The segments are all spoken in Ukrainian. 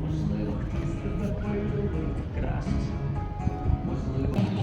Можливо, хтось тебе полюбить краще. Можливо,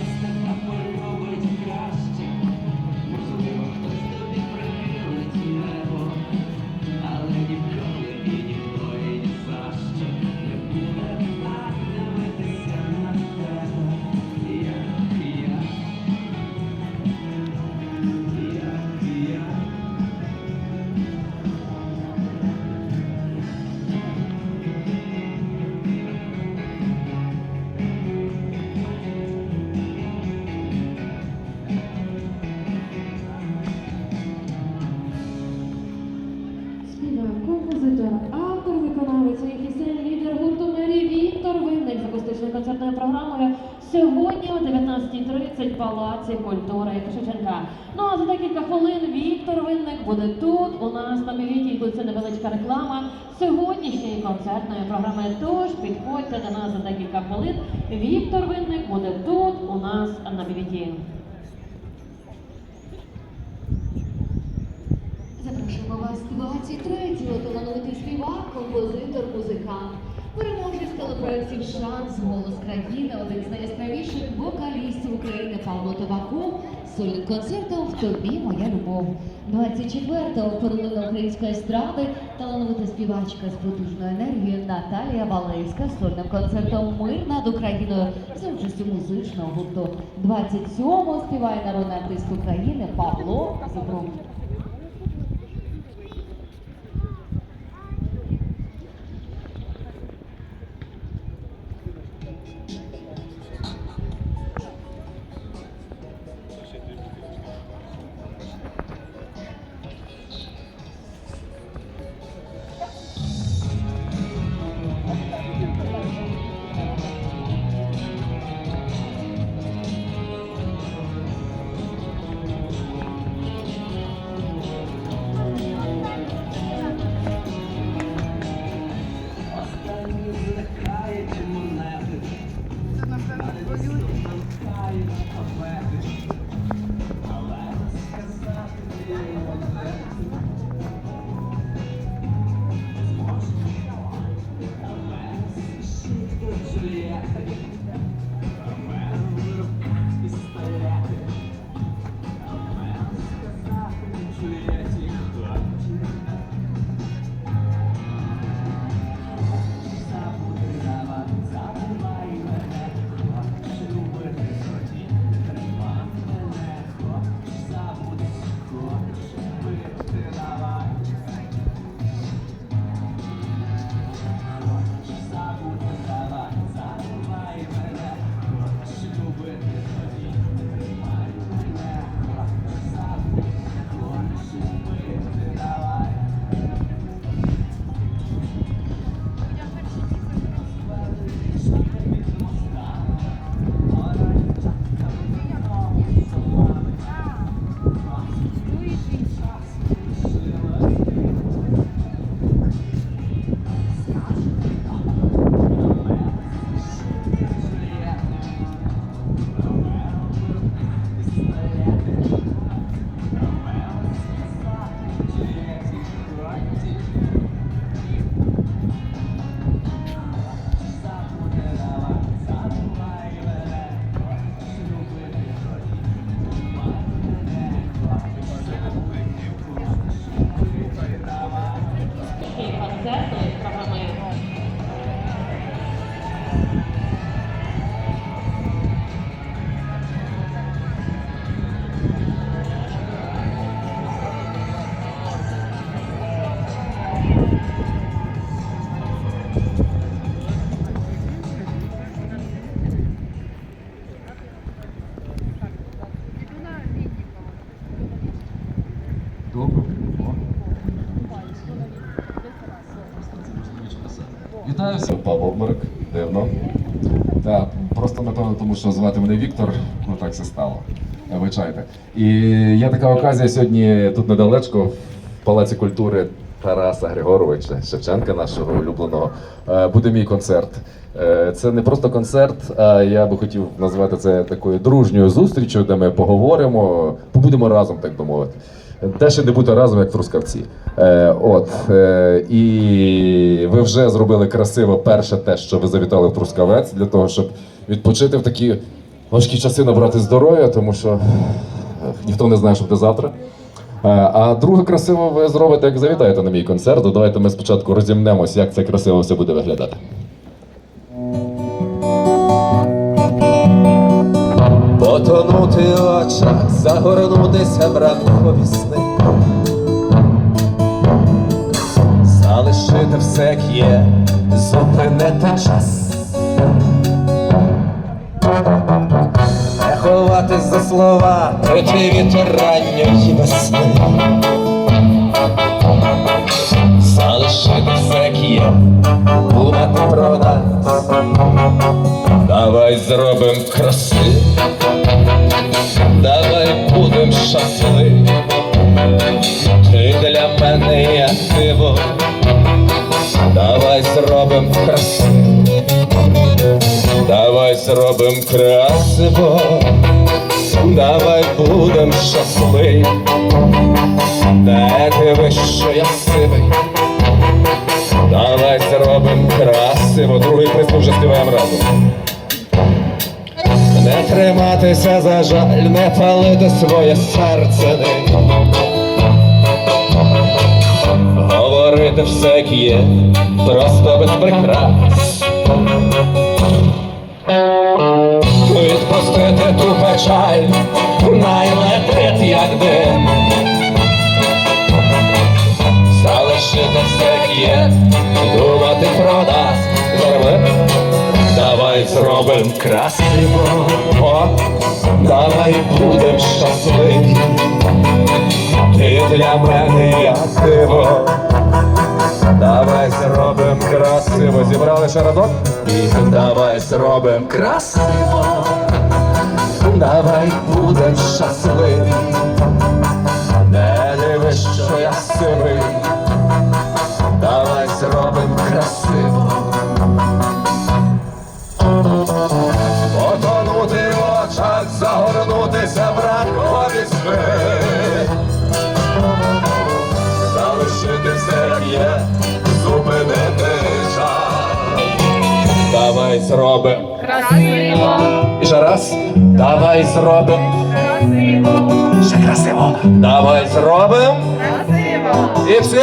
Винник концертною програмою сьогодні о 19.30 в Палаці культури Шевченка. Ну а за декілька хвилин Віктор Винник буде тут. У нас на міліті буде невеличка реклама сьогоднішньої концертної програми. Тож підходьте до нас за декілька хвилин. Віктор Винник буде тут у нас на міліті. Запрошуємо вас 23-го талановитий співак, композитор, музикант, переможець телепроєктів Шанс, Голос країни, один з найяскравіших вокалістів України Павло Табаков сольним концертом В тобі моя любов. 24-го перлина української естради, талановита співачка з потужною енергією Наталія Валейська сольним концертом Мир над Україною за участю музичного гурту. 27-го співає народний артист України Павло Зубров. actually um, Вітаю всіх. Дивно. Так, просто напевно, тому що звати мене Віктор, ну так все стало. Вичайте. І є така оказія сьогодні тут недалечко, в Палаці культури Тараса Григоровича Шевченка, нашого улюбленого, е, буде мій концерт. Е, Це не просто концерт, а я би хотів назвати це такою дружньою зустрічю, де ми поговоримо, побудемо разом, так би мовити. Де ще не бути разом, як трускавці. Е, от, е, і ви вже зробили красиво перше те, що ви завітали в Трускавець, для того, щоб відпочити в такі важкі часи набрати здоров'я, тому що е, ніхто не знає, що буде завтра. Е, А друге красиво ви зробите, як завітаєте на мій концерт. Давайте ми спочатку розімнемось, як це красиво все буде виглядати. Потонути в загорнутися в ранкові сни Залишити все, як є, зупинити час слова, пити вітер ранньої весни. Залишити все, як є, думати про нас Давай зробим красиво Давай будем щасливі, ти для мене як диво, давай зробим красиво, давай зробим красиво, давай будем щасливі, не дивись, що я сивий, давай зробим красиво, другий приспів вже співаємо разом. Не триматися за жаль, не палити своє серце. Говорити все, як є, просто без прикрас. Відпустити ту печаль, найлетить, як дим. Залишити все, є, думати про нас. Зробимо. Давай зробим красиво, О, давай будем щасливі. Ти для мене як диво. Давай зробим красиво. Зібрали ще? І давай зробим красиво. Давай будем щасливі. Зробим красиво. І ще раз Давай зробим красиво Ще красиво. Давай зробим красиво. І всі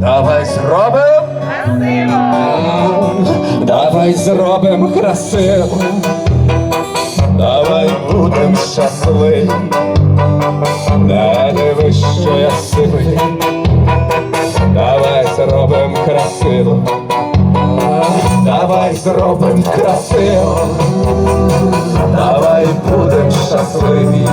Давай зробим Давай зробим красиво, давай будем щасливі, не дивись, що я сивий, давай зробим красиво, давай зробим красиво, давай будем щасливі,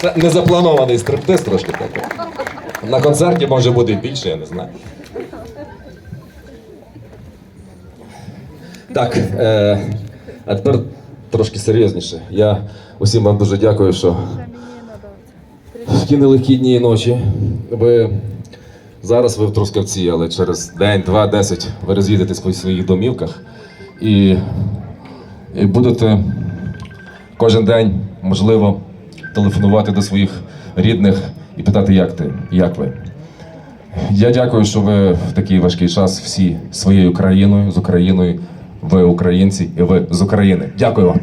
Це незапланований стриптиз трошки такий. На концерті може бути більше, я не знаю. Так, е, а тепер трошки серйозніше. Я усім вам дуже дякую, що нелегкі дні і ночі ви зараз ви в Трускавці, але через день, два, десять ви роз'їдетесь по своїх домівках і, і будете кожен день, можливо, телефонувати до своїх рідних і питати, як ти, як ви. Я дякую, що ви в такий важкий час всі своєю країною, з Україною, ви українці і ви з України. Дякую вам.